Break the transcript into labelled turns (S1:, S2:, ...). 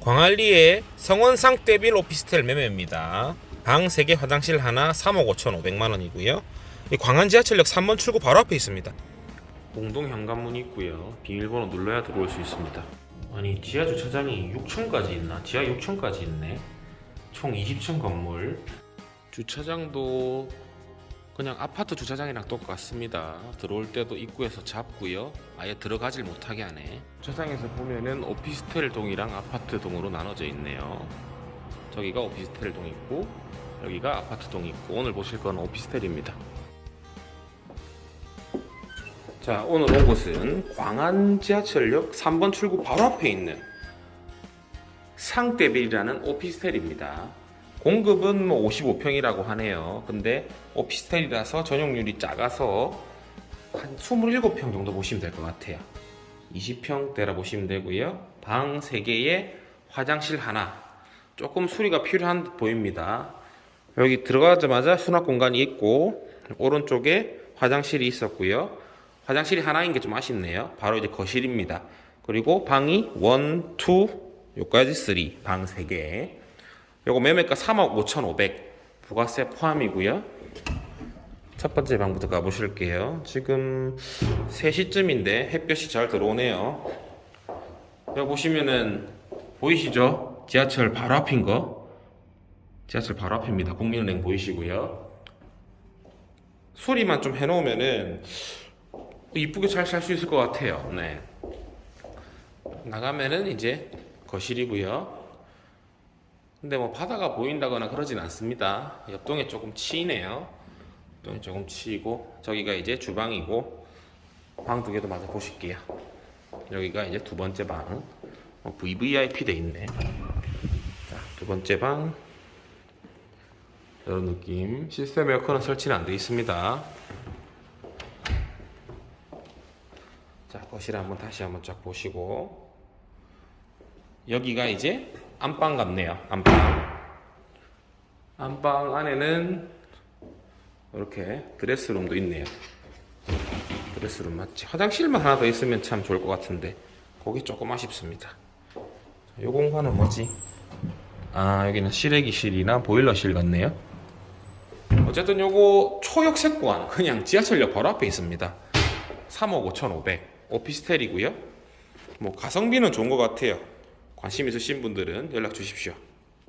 S1: 광안리의 성원상 떼빌 오피스텔 매매입니다. 방 3개 화장실 하나 3억 5천 5백만 원이고요. 이 광안 지하철역 3번 출구 바로 앞에 있습니다. 공동 현관문이 있고요. 비밀번호 눌러야 들어올 수 있습니다. 아니 지하 주차장이 6층까지 있나? 지하 6층까지 있네. 총 20층 건물. 주차장도 그냥 아파트 주차장이랑 똑같습니다. 들어올 때도 입구에서 잡고요. 아예 들어가질 못하게 하네. 주차장에서 보면은 오피스텔 동이랑 아파트 동으로 나눠져 있네요. 저기가 오피스텔 동 있고 여기가 아파트 동 있고 오늘 보실 건 오피스텔입니다. 자 오늘 온 곳은 광안 지하철역 3번 출구 바로 앞에 있는 상대빌이라는 오피스텔입니다. 공급은 뭐 55평이라고 하네요. 근데 오피스텔이라서 전용률이 작아서 한 27평 정도 보시면 될 것 같아요. 20평대라 보시면 되고요. 방 3개에 화장실 하나. 조금 수리가 필요한 듯 보입니다. 여기 들어가자마자 수납 공간이 있고 오른쪽에 화장실이 있었고요. 화장실이 하나인 게 좀 아쉽네요. 바로 이제 거실입니다. 그리고 방이 1, 2, 요까지 3, 방 3개. 요거 매매가 3억 5,500 부가세 포함이고요. 첫 번째 방부터 가보실게요. 지금 3시쯤인데 햇볕이 잘 들어오네요. 여기 보시면은 보이시죠? 지하철 바로 앞인 거. 지하철 바로 앞입니다. 국민은행 보이시고요. 수리만 좀 해놓으면은 이쁘게 잘 살 수 있을 것 같아요. 네. 나가면은 이제 거실이고요. 근데 뭐 바다가 보인다거나 그러진 않습니다. 옆동에 조금 치이네요. 옆동에 조금 치이고 저기가 이제 주방이고 방 두 개도 마저 보실게요. 여기가 이제 두 번째 방. 어, VVIP 돼 있네. 자, 두 번째 방. 이런 느낌. 시스템 에어컨은 설치는 안 돼 있습니다. 자, 거실 한번 다시 한번 쫙 보시고 여기가 이제 안방 같네요. 안방. 안방 안에는 이렇게 드레스룸도 있네요. 드레스룸 맞지? 화장실만 하나 더 있으면 참 좋을 것 같은데 거기 조금 아쉽습니다. 자, 요 공간은 뭐지? 아 여기는 실외기실이나 보일러실 같네요. 어쨌든 요거 초역세권 그냥 지하철역 바로 앞에 있습니다. 3억 5,500 오피스텔이고요. 뭐 가성비는 좋은 것 같아요. 관심 있으신 분들은 연락 주십시오.